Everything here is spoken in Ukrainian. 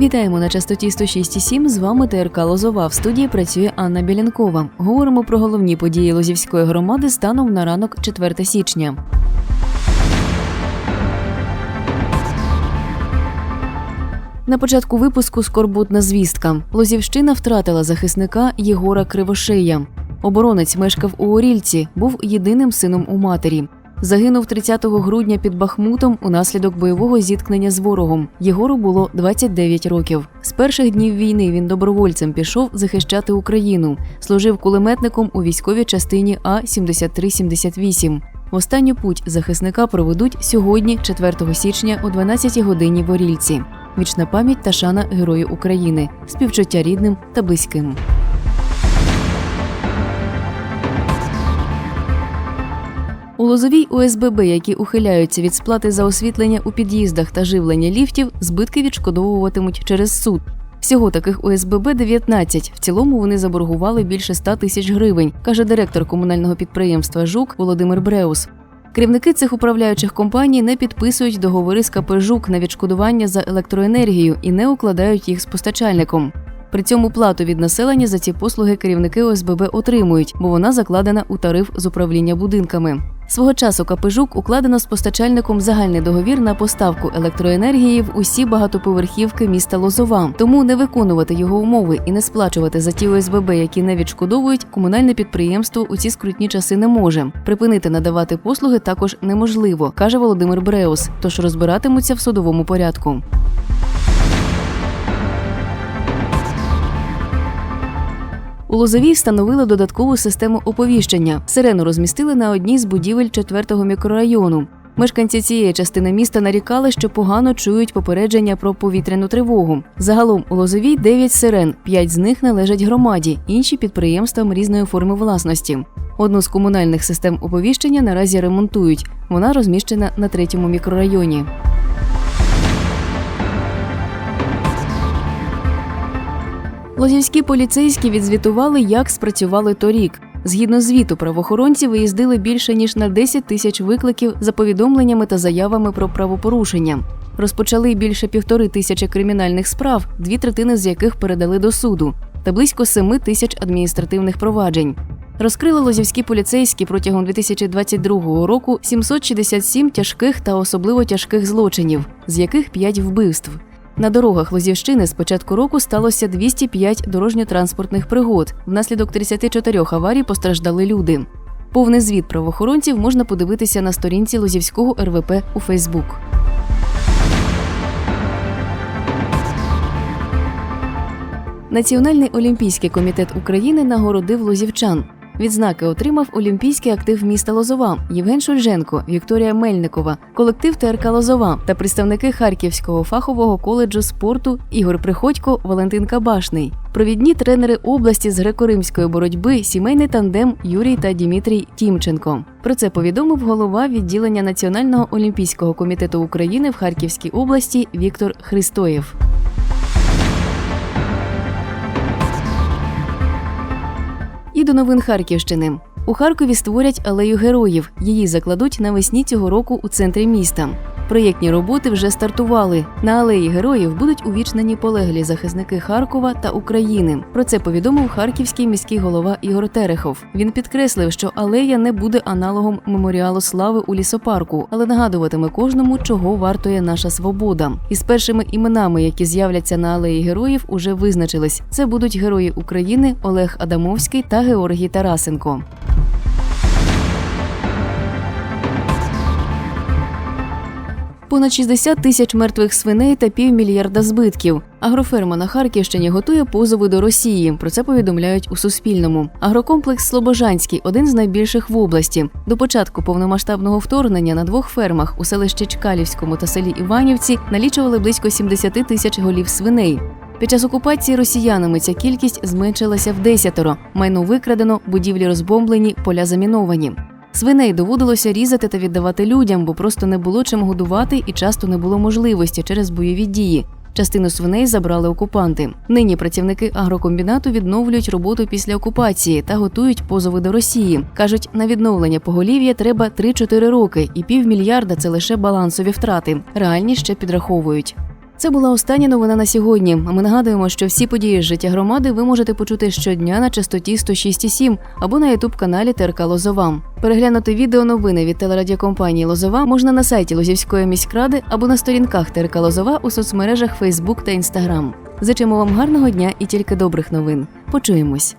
Вітаємо на частоті 106,7. З вами ТРК Лозова. В студії працює Анна Білянкова. Говоримо про головні події Лозівської громади станом на ранок 4 січня. На початку випуску скорботна звістка. Лозівщина втратила захисника Єгора Кривошея. Оборонець мешкав у Орільці, був єдиним сином у матері. Загинув 30 грудня під Бахмутом унаслідок бойового зіткнення з ворогом. Єгору було 29 років. З перших днів війни він добровольцем пішов захищати Україну. Служив кулеметником у військовій частині А 7378 В останню путь захисника проведуть сьогодні, 4 січня, о 12 годині в Орільці. Вічна пам'ять та шана Герою України, співчуття рідним та близьким. У Лозовій ОСББ, які ухиляються від сплати за освітлення у під'їздах та живлення ліфтів, збитки відшкодовуватимуть через суд. Всього таких ОСББ 19. В цілому вони заборгували більше 100 тисяч гривень, каже директор комунального підприємства Жук Володимир Бреус. Керівники цих управляючих компаній не підписують договори з КП «Жук» на відшкодування за електроенергію і не укладають їх з постачальником. При цьому плату від населення за ці послуги керівники ОСББ отримують, бо вона закладена у тариф з управління будинками. Свого часу КП «Жук» укладено з постачальником загальний договір на поставку електроенергії в усі багатоповерхівки міста Лозова. Тому не виконувати його умови і не сплачувати за ті ОСББ, які не відшкодовують, комунальне підприємство у ці скрутні часи не може. Припинити надавати послуги також неможливо, каже Володимир Бреус. Тож розбиратимуться в судовому порядку. У Лозовій встановили додаткову систему оповіщення. Сирену розмістили на одній з будівель 4-го мікрорайону. Мешканці цієї частини міста нарікали, що погано чують попередження про повітряну тривогу. Загалом у Лозовій 9 сирен, 5 з них належать громаді, інші підприємствам різної форми власності. Одну з комунальних систем оповіщення наразі ремонтують. Вона розміщена на третьому мікрорайоні. Лозівські поліцейські відзвітували, як спрацювали торік. Згідно звіту, правоохоронці виїздили більше ніж на 10 тисяч викликів за повідомленнями та заявами про правопорушення. Розпочали більше півтори тисячі кримінальних справ, дві третини з яких передали до суду, та близько семи тисяч адміністративних проваджень. Розкрили лозівські поліцейські протягом 2022 року 767 тяжких та особливо тяжких злочинів, з яких 5 вбивств. На дорогах Лозівщини з початку року сталося 205 дорожньо-транспортних пригод. Внаслідок 34 аварій постраждали люди. Повний звіт правоохоронців можна подивитися на сторінці Лозівського РВП у Фейсбук. Національний олімпійський комітет України нагородив лозівчан. Відзнаки отримав Олімпійський актив міста Лозова Євген Шульженко, Вікторія Мельникова, колектив ТРК Лозова та представники Харківського фахового коледжу спорту Ігор Приходько, Валентин Кабашний. Провідні тренери області з греко-римської боротьби, сімейний тандем Юрій та Дімітрій Тімченко. Про це повідомив голова відділення Національного олімпійського комітету України в Харківській області Віктор Христоєв. До новин Харківщини. У Харкові створять алею героїв. Її закладуть навесні цього року у центрі міста. Проєктні роботи вже стартували. На алеї героїв будуть увічнені полеглі захисники Харкова та України. Про це повідомив харківський міський голова Ігор Терехов. Він підкреслив, що алея не буде аналогом меморіалу слави у лісопарку, але нагадуватиме кожному, чого вартує наша свобода. Із першими іменами, які з'являться на алеї героїв, уже визначились. Це будуть герої України Олег Адамовський та Георгій Тарасенко. Понад 60 тисяч мертвих свиней та півмільярда збитків. Агроферма на Харківщині готує позови до Росії. Про це повідомляють у Суспільному. Агрокомплекс Слобожанський один з найбільших в області. До початку повномасштабного вторгнення на двох фермах у селищі Чкалівському та селі Іванівці налічували близько 70 тисяч голів свиней. Під час окупації росіянами ця кількість зменшилася в десятеро. Майно викрадено, будівлі розбомблені, поля заміновані. Свиней доводилося різати та віддавати людям, бо просто не було чим годувати і часто не було можливості через бойові дії. Частину свиней забрали окупанти. Нині працівники агрокомбінату відновлюють роботу після окупації та готують позови до Росії. кажуть, на відновлення поголів'я треба 3-4 роки, і півмільярда це лише балансові втрати. Реальні ще підраховують. Це була остання новина на сьогодні. Ми нагадуємо, що всі події з життя громади ви можете почути щодня на частоті 106,7 або на ютуб каналі ТРК Лозова. Переглянути відео новини від телерадіокомпанії Лозова можна на сайті Лозівської міськради або на сторінках ТРК Лозова у соцмережах Facebook та Instagram. Зичимо вам гарного дня і тільки добрих новин. Почуємось.